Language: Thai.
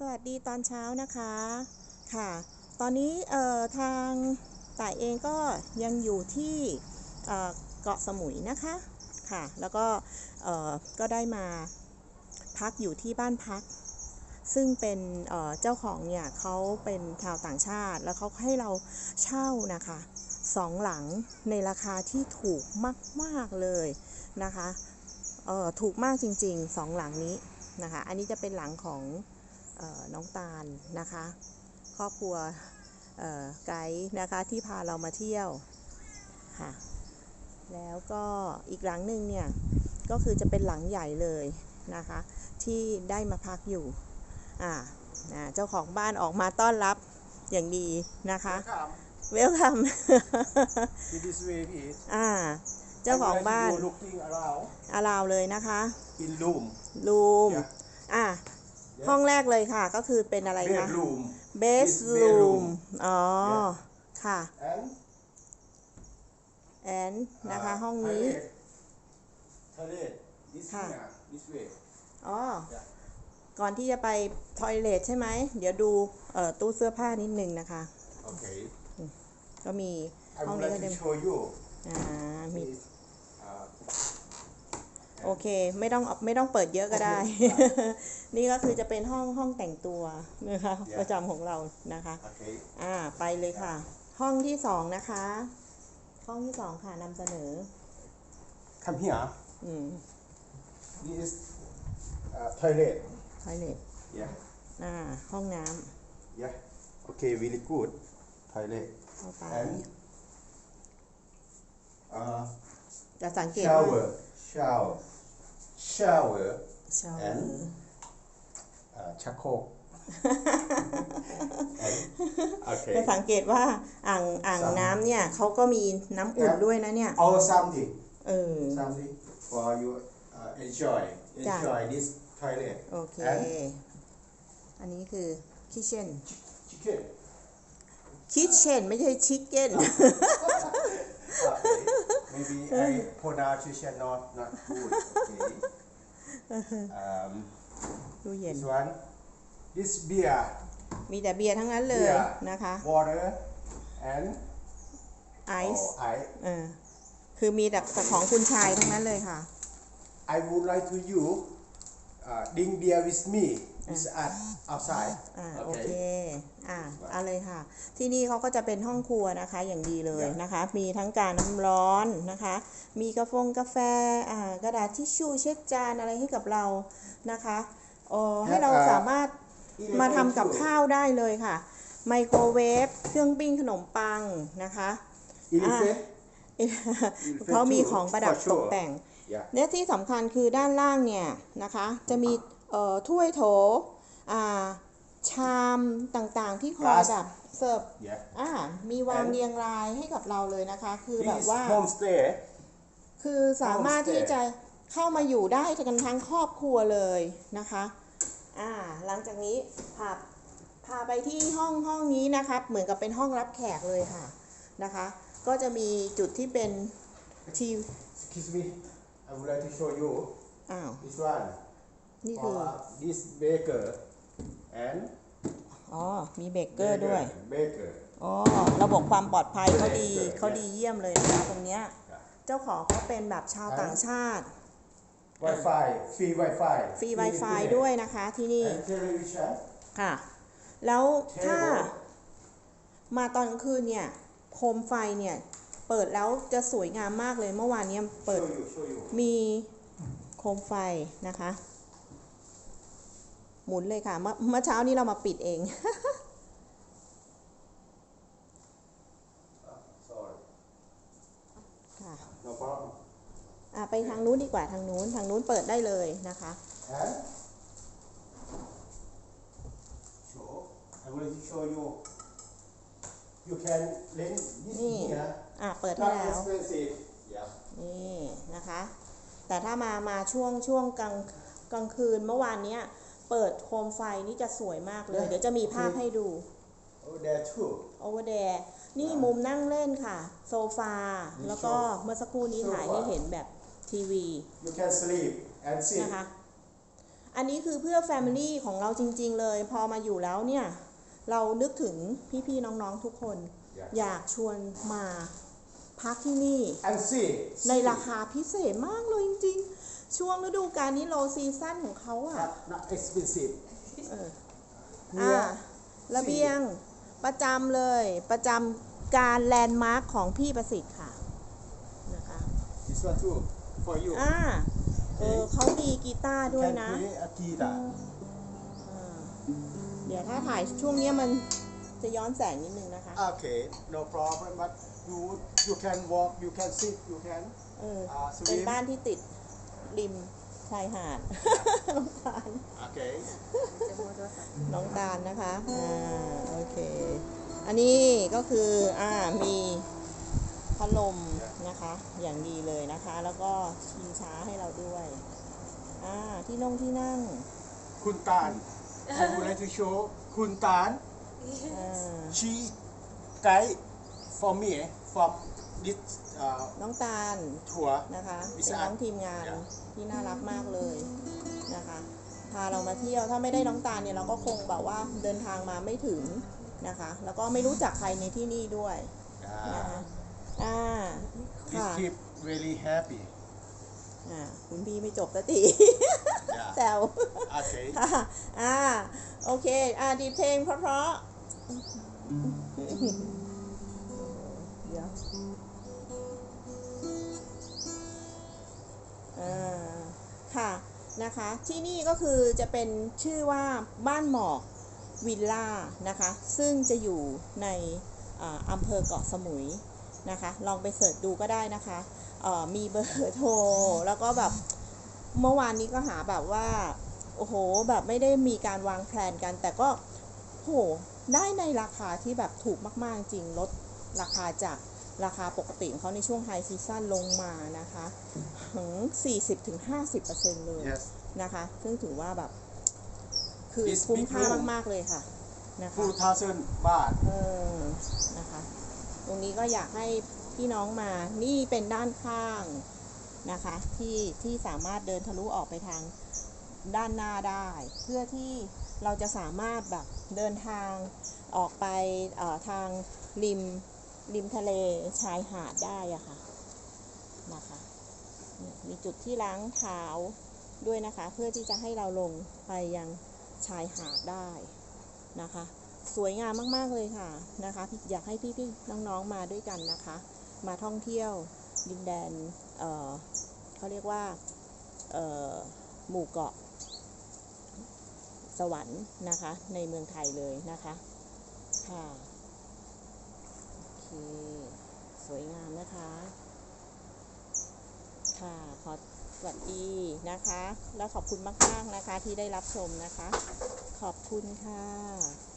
สวัสดีตอนเช้านะคะค่ะ ตอนนี้เอ่อทางต่ายเองก็ยังอยู่ที่เกาะสมุยนะคะค่ะ แล้วก็เอ่อก็ได้มาพักอยู่ที่บ้านพัก ซึ่งเป็นเอ่อเจ้าของเนี่ยเขาเป็นชาวต่างชาติ แล้วเขาให้เราเช่านะคะสองหลังในราคาที่ถูกมาก ๆ เลยนะคะเอ่อถูกมากจริงๆสองหลังนี้นะคะ อันนี้จะเป็นหลังของ น้องตาลนะคะ ครอบครัวเอ่อไกด์นะคะที่พาเรามาเที่ยวค่ะแล้วก็อีกหลังหนึ่งเนี่ยก็คือจะเป็นหลังใหญ่เลยนะคะ ที่ได้มาพักอยู่อ่าอ่าเจ้าของบ้านออกมาต้อนรับอย่างดีนะคะ Welcome. เวลคัม In this way is อ่าเจ้าของบ้าน you looking around อาราวเลยนะคะ in room รูม Yeah. อ่า ห้องแรกเลยค่ะ ก็คือเป็นอะไรคะ bedroom เบส This รู bedroom มอ๋อ Yeah. ค่ะ and แอนนะคะ uh, ห้องนี้ toilet toilet this ค่ะ here this way อ๋อ Yeah. ก่อนที่จะไปทอยเลทใช่ไหม เดี๋ยวดูเอ่อตู้เสื้อผ้านิดนึงนะคะ okay ก็มี I ห้อง would นี้ก็ like จะ to show you อ่ามี is uh, โอเค ไม่ต้องไม่ต้องเปิดเยอะก็ได้ นี่ก็คือจะเป็นห้องห้องแต่งตัวนะคะ Yeah. ประจำของเรานะคะ okay อ่าไปเลยค่ะ ห้องที่สองนะคะ ห้องที่สองค่ะนำเสนอ come here อืม this is uh, toilet ทอยเลท yeah อ่าห้องน้ำ yeah okay very good toilet เข้าไป and uh, จะสังเกตว่า shower shower shower ชาว and uh, ชักโครกโอเคจะสังเกตว่าอ่างอ่างสามน้ำเนี่ยเขาก็มีน้ำอุ่นครับด้วยนะเนี่ยเอา something เออ something for you uh, enjoy จ้ะ enjoy this toilet โอเค and อันนี้คือคิเช่น chicken คิเช่นไม่ใช่ชิคเก้น okay maybe I pronunciation not not good okay um, ดูเย็น this one this beer มีแต่เบียร์ทั้งนั้นเลยเบียร์นะคะ water and ไอซ์ oh, ice เออคือมีแต่ของคุณชายทั้งนั้นเลยค่ะ I would like to you uh, drink beer with me is at outside อ่าโอเค อ่าเอาเลยค่ะ ที่นี่เขาก็จะเป็นห้องครัวนะคะอย่างดีเลยนะคะ มีทั้งการน้ำร้อนนะคะ มีกาแฟกาแฟอ่ากระดาษทิชชู่เช็ดจานอะไรให้กับเรานะคะเออให้เราสามารถมาทำกับข้าวได้เลยค่ะ ไมโครเวฟเครื่องปิ้งขนมปังนะคะ Elephant เขามีของประดับ For sure ตกแต่ง yeah และที่สำคัญคือด้านล่างเนี่ยนะคะจะมีเอ่อถ้วยโถอ่าชามต่างๆที่คอย Glass แบบเสิร์ฟ yeah อ่ามีวาง And เรียงรายให้กับเราเลยนะคะ คือแบบ this ว่า homestay คือสามารถ Homestay ที่จะเข้ามาอยู่ได้กันทั้งครอบครัวเลยนะคะอ่าหลังจากนี้พาพาไปที่ห้องห้องนี้นะคะเหมือนกับเป็นห้องรับแขกเลยค่ะนะคะ ก็จะมีจุดที่เป็นที excuse me I would like to show you อ้าว this one นี่คือ for this baker and อ๋อ มีเบเกอร์ด้วย baker อ๋อ ระบบความปลอดภัยเขาดีเขาดีเยี่ยมเลยนะคะตรงเนี้ยเจ้าของเขาเป็นแบบชาวต่างชาติ Wi-Fi free Wi-Fi ฟรี Wi-Fi ด้วยนะคะที่นี่ and television ค่ะ แล้วถ้า Table มาตอนกลางคืนเนี่ย โคมไฟเนี่ย เปิดแล้วจะสวยงามมากเลยเมื่อวานเนี้ยเปิด show you show you มีโคมไฟนะคะ หมุนเลยค่ะ เมื่อเมื่อเช้านี้เรามาปิดเอง sorry ค่ะ no problem อะไปทางนู้นดีกว่าทางนู้นทางนู้นเปิดได้เลยนะคะ and show I would like to show you you can lend this นี่ here อะเปิดให้ not แล้ว expensive yeah นี่นะคะ แต่ถ้ามามาช่วงช่วงกลางกลางคืนเมื่อวานเนี้ยเปิดโคมไฟนี่จะสวยมากเลย เดี๋ยวจะมีภาพให้ดู oh there too over there นี่มุมนั่งเล่นค่ะ โซฟา แล้วก็เมื่อสักครู่นี้ถ่ายให้เห็นแบบทีวี you can sleep and sit นะคะ อันนี้คือเพื่อ Family ของเราจริง ๆ เลย พอมาอยู่แล้วเนี่ย เรานึกถึงพี่ ๆ น้อง ๆ ทุกคน Yes. อยากชวนมา พักที่นี่ and see ในราคาพิเศษมากเลยจริงๆ ช่วงฤดูกาลนี้โลซีซั่นของเขาอะ not, not expensive เออ Here อ่าระเบียงประจำเลยประจำการแลนด์มาร์คของพี่ประสิทธิ์ค่ะนะคะ this one too for you อ่าเออเขามีกีตาร์ด้วย can นะ play a guitar อ่าเดี๋ยวถ้าถ่ายช่วงเนี้ยมัน จะย้อนแสงนิดนึงนะคะ okay no problem but you you can walk you can sit you can เอออ่า swim เป็นบ้านที่ติดริมชายหาด น้องตาล okay น้องตาลนะคะ อ่า โอเค อันนี้ก็คือ อ่า มีพัดลมนะคะ อย่างดีเลยนะคะ แล้วก็ชิงช้าให้เราด้วย อ่า ที่นงที่นั่งคุณตาล I would like to show คุณตาลอ่า she guide for me from this uh, น้องตาล tour นะคะวิเป็นสาน้องทีมงาน Yeah. ที่น่ารักมากเลยนะคะ พาเรามาเที่ยวถ้าไม่ได้น้องตาลเนี่ยเราก็คงแบบว่าเดินทางมาไม่ถึงนะคะ แล้วก็ไม่รู้จักใครในที่นี่ด้วย นะคะ Ah, อ่า this ค่ะ trip really happy อ่าคุณพี่ไม่จบสักที yeah แซว okay ค่ะอ่า โอเค อ่าดีดเพลงเพราะๆ เดี๋ยวค่ะนะคะที่นี่ก็คือจะเป็นชื่อว่าบ้านหมอกวิลล่านะคะซึ่งจะอยู่ในอำเภอเกาะสมุยนะคะลองไปเสิร์ชดูก็ได้นะคะมีเบอร์โทรแล้วก็แบบเมื่อวานนี้ก็หาแบบว่าโอ้โหแบบไม่ได้มีการวางแผนกัน แต่ก็ โห ได้ในราคาที่แบบถูกมากๆจริงลดราคาจากราคาปกติของเขาในช่วงไฮซีซั่นลงมานะคะถึง 40-50%เลย yes นะคะ ซึ่งถือว่าแบบ คือ This คุ้ม big ค่า room มาก ๆ เลยค่ะ นะคะ2,000บาท เออ นะคะ ตรงนี้ก็อยากให้พี่น้องมา นี่เป็นด้านข้างนะคะ ที่ที่สามารถเดินทะลุออกไปทางด้านหน้าได้ เพื่อที่ เราจะสามารถแบบเดินทางออกไปออทางริมริมทะเลชายหาดได้อะค่ะนะคะมีจุดที่ล้างเท้าด้วยนะคะ เพื่อที่จะให้เราลงไปยังชายหาดได้นะคะ สวยงามมาก ๆ เลยค่ะนะคะอยากให้พี่ๆน้องๆมาด้วยกันนะคะ มาท่องเที่ยวดินแดนเเขาเรียกว่าหมู่เกาะ สวรรค์นะคะ ในเมืองไทยเลยนะคะ ค่ะโอเค สวยงามนะคะ ค่ะขอสวัสดีนะคะ แล้วขอบคุณมากๆนะคะที่ได้รับชมนะคะ ขอบคุณค่ะ